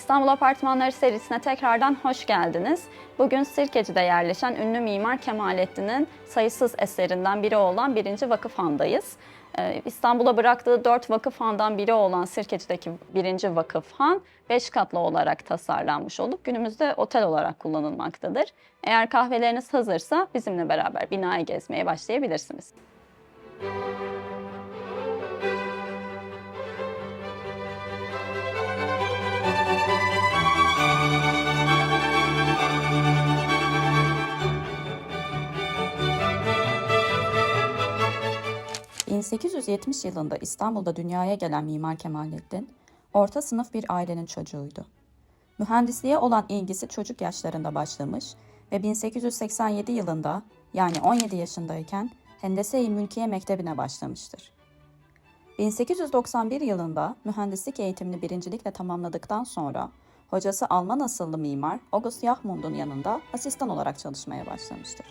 İstanbul Apartmanları serisine tekrardan hoş geldiniz. Bugün Sirkeci'de yerleşen ünlü mimar Kemalettin'in sayısız eserinden biri olan 1. Vakıfhan'dayız. Ee, İstanbul'a bıraktığı 4 vakıfhandan biri olan Sirkeci'deki 1. Vakıfhan 5 katlı olarak tasarlanmış olup günümüzde otel olarak kullanılmaktadır. Eğer kahveleriniz hazırsa bizimle beraber binayı gezmeye başlayabilirsiniz. ...1870 yılında İstanbul'da dünyaya gelen Mimar Kemalettin, orta sınıf bir ailenin çocuğuydu. Mühendisliğe olan ilgisi çocuk yaşlarında başlamış ve 1887 yılında yani 17 yaşındayken Hendese-i Mülkiye Mektebi'ne başlamıştır. 1891 yılında mühendislik eğitimini birincilikle tamamladıktan sonra hocası Alman asıllı mimar August Yahmund'un yanında asistan olarak çalışmaya başlamıştır.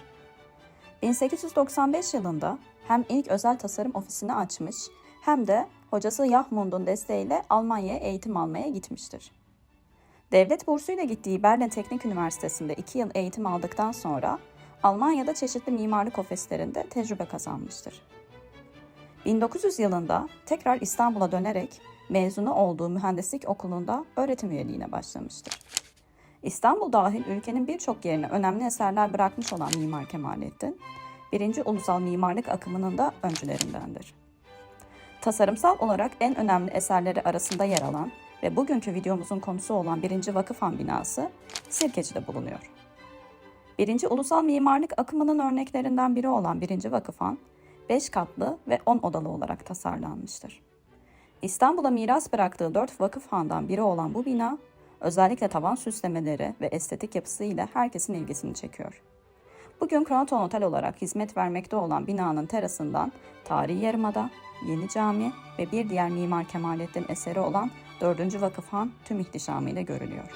1895 yılında hem ilk özel tasarım ofisini açmış hem de hocası Yahmund'un desteğiyle Almanya'ya eğitim almaya gitmiştir. Devlet bursuyla gittiği Berlin Teknik Üniversitesi'nde 2 yıl eğitim aldıktan sonra Almanya'da çeşitli mimarlık ofislerinde tecrübe kazanmıştır. 1900 yılında tekrar İstanbul'a dönerek mezunu olduğu mühendislik okulunda öğretim üyeliğine başlamıştır. İstanbul dahil ülkenin birçok yerine önemli eserler bırakmış olan Mimar Kemalettin, birinci ulusal mimarlık akımının da öncülerindendir. Tasarımsal olarak en önemli eserleri arasında yer alan ve bugünkü videomuzun konusu olan 1. Vakıfhan binası Sirkeci'de bulunuyor. Birinci ulusal mimarlık akımının örneklerinden biri olan 1. Vakıfhan, 5 katlı ve 10 odalı olarak tasarlanmıştır. İstanbul'a miras bıraktığı 4 vakıfhandan biri olan bu bina, özellikle tavan süslemeleri ve estetik yapısıyla herkesin ilgisini çekiyor. Bugün Croton Otel olarak hizmet vermekte olan binanın terasından Tarihi Yarımada, Yeni Cami ve bir diğer Mimar Kemalettin eseri olan 4. Vakıfhan tüm ihtişamıyla görülüyor.